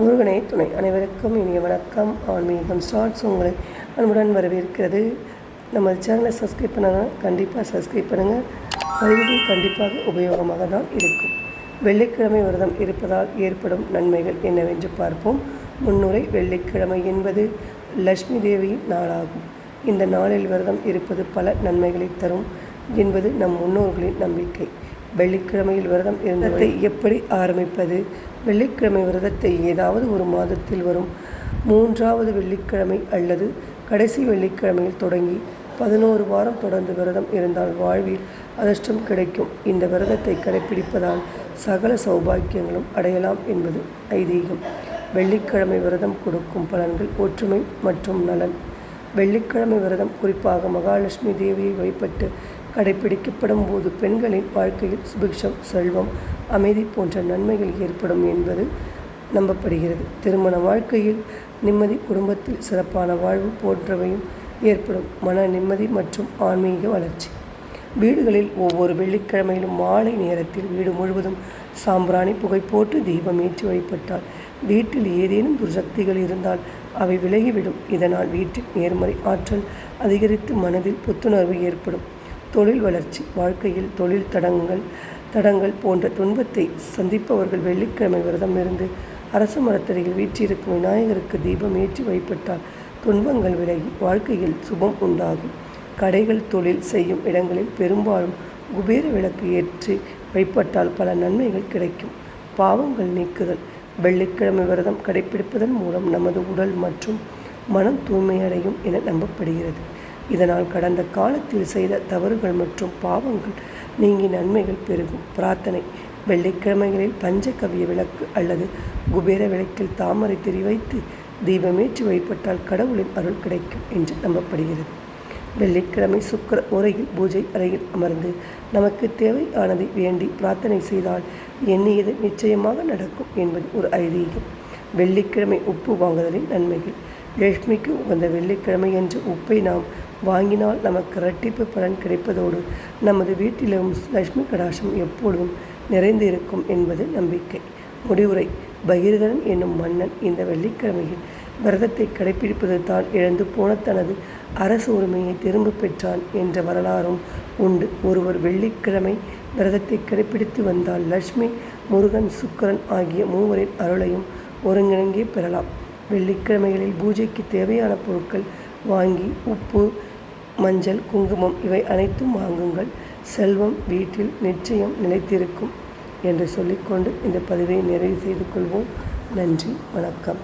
முருகனே துணை அனைவருக்கும் இனிய வணக்கம். ஆன்மீகம் ஸ்டார்ட்ஸ் உங்களை அன்புடன் வரவேற்கிறது. நம்ம சேனலை சப்ஸ்கிரைப் பண்ணால் கண்டிப்பாக சப்ஸ்கிரைப் பண்ணுங்கள் பதிவுகள் கண்டிப்பாக உபயோகமாக தான் இருக்கும். வெள்ளிக்கிழமை விரதம் இருப்பதால் ஏற்படும் நன்மைகள் என்னவென்று பார்ப்போம். முன்னுரை வெள்ளிக்கிழமை என்பது லட்சுமி தேவியின் நாளாகும். இந்த நாளில் விரதம் இருப்பது பல நன்மைகளை தரும் என்பது நம் முன்னோர்களின் நம்பிக்கை. வெள்ளிக்கிழமையில் விரதம் இருந்ததை எப்படி ஆரம்பிப்பது? வெள்ளிக்கிழமை விரதத்தை ஏதாவது ஒரு மாதத்தில் வரும். மூன்றாவது வெள்ளிக்கிழமை அல்லது கடைசி வெள்ளிக்கிழமையில் தொடங்கி பதினோரு வாரம் தொடர்ந்து விரதம் இருந்தால் வாழ்வில் அதிர்ஷ்டம் கிடைக்கும். இந்த விரதத்தை கடைப்பிடிப்பதால் சகல சௌபாக்கியங்களும் அடையலாம் என்பது ஐதீகம். வெள்ளிக்கிழமை விரதம் கொடுக்கும் பலன்கள் ஒற்றுமை மற்றும் நலன். வெள்ளிக்கிழமை விரதம் குறிப்பாக மகாலட்சுமி தேவியை வழிபட்டு கடைபிடிக்கப்படும் போது பெண்களின் வாழ்க்கையில் சுபிக்ஷம் செல்வம் அமைதி போன்ற நன்மைகள் ஏற்படும் என்பது நம்பப்படுகிறது. திருமண வாழ்க்கையில் நிம்மதி குடும்பத்தில் சிறப்பான வாழ்வு போன்றவையும் ஏற்படும். மன நிம்மதி மற்றும் ஆன்மீக வளர்ச்சி. வீடுகளில் ஒவ்வொரு வெள்ளிக்கிழமையிலும் மாலை நேரத்தில் வீடு முழுவதும் சாம்பிராணி புகை போட்டு தீபம் ஏற்றி வழிபட்டால் வீட்டில் ஏதேனும் துர்சக்திகள் இருந்தால் அவை விலகிவிடும். இதனால் வீட்டில் நேர்மறை ஆற்றல் அதிகரித்து மனதில் புத்துணர்வு ஏற்படும். தொழில் வளர்ச்சி வாழ்க்கையில் தொழில் தடங்கள் தடங்கள் போன்ற துன்பத்தை சந்திப்பவர்கள் வெள்ளிக்கிழமை விரதம் இருந்து அரசு மரத்தடியில் வீற்றிருக்கும் விநாயகருக்கு தீபம் ஏற்றி வழிபட்டால் துன்பங்கள் விலகி வாழ்க்கையில் சுபம் உண்டாகும். கடைகள் தொழில் செய்யும் இடங்களில் பெரும்பாலும் குபேர விளக்கு ஏற்றி வழிபட்டால் பல நன்மைகள் கிடைக்கும். பாவங்கள் நீக்குதல் வெள்ளிக்கிழமை விரதம் கடைபிடிப்பதன் மூலம் நமது உடல் மற்றும் மனம் தூய்மையடையும் என நம்பப்படுகிறது. இதனால் கடந்த காலத்தில் செய்த தவறுகள் மற்றும் பாவங்கள் நீங்கி நன்மைகள் பெருகும். பிரார்த்தனை வெள்ளிக்கிழமைகளில் பஞ்சகவிய விளக்கு அல்லது குபேர விளக்கில் தாமரை திரி வைத்து தீபமேற்றி வழிபட்டால் கடவுளின் அருள் கிடைக்கும் என்று நம்பப்படுகிறது. வெள்ளிக்கிழமை சுக்கர உரையில் பூஜை அறையில் அமர்ந்து நமக்கு தேவையானதை வேண்டி பிரார்த்தனை செய்தால் எண்ணியது நிச்சயமாக நடக்கும் என்பது ஒரு ஐதீகம். வெள்ளிக்கிழமை உப்பு வாங்குதலின் நன்மைகள். லட்சுமிக்கு உகந்த வெள்ளிக்கிழமை என்று உப்பை நாம் வாங்கினால் நமக்கு இரட்டிப்பு பலன் கிடைப்பதோடு நமது வீட்டிலும் லட்சுமி கடாசம் எப்பொழுதும் நிறைந்து இருக்கும் என்பது நம்பிக்கை. முடிவுரை. பகிர்தன் என்னும் மன்னன் இந்த வெள்ளிக்கிழமையில் விரதத்தை கடைபிடிப்பது தான் இழந்து போன தனது அரசு உரிமையை திரும்ப பெற்றான் என்ற வரலாறும் உண்டு. ஒருவர் வெள்ளிக்கிழமை விரதத்தை கடைபிடித்து வந்தால் லட்சுமி முருகன் சுக்கரன் ஆகிய மூவரின் அருளையும் ஒருங்கிணங்கி பெறலாம். வெள்ளிக்கிழமைகளில் பூஜைக்கு தேவையான பொருட்கள் வாங்கி உப்பு மஞ்சள் குங்குமம் இவை அனைத்தும் வாங்குங்கள். செல்வம் வீட்டில் நிச்சயம் நிலைத்திருக்கும் என்று சொல்லிக்கொண்டு இந்த பதிவை நிறைவு செய்து கொள்வோம். நன்றி வணக்கம்.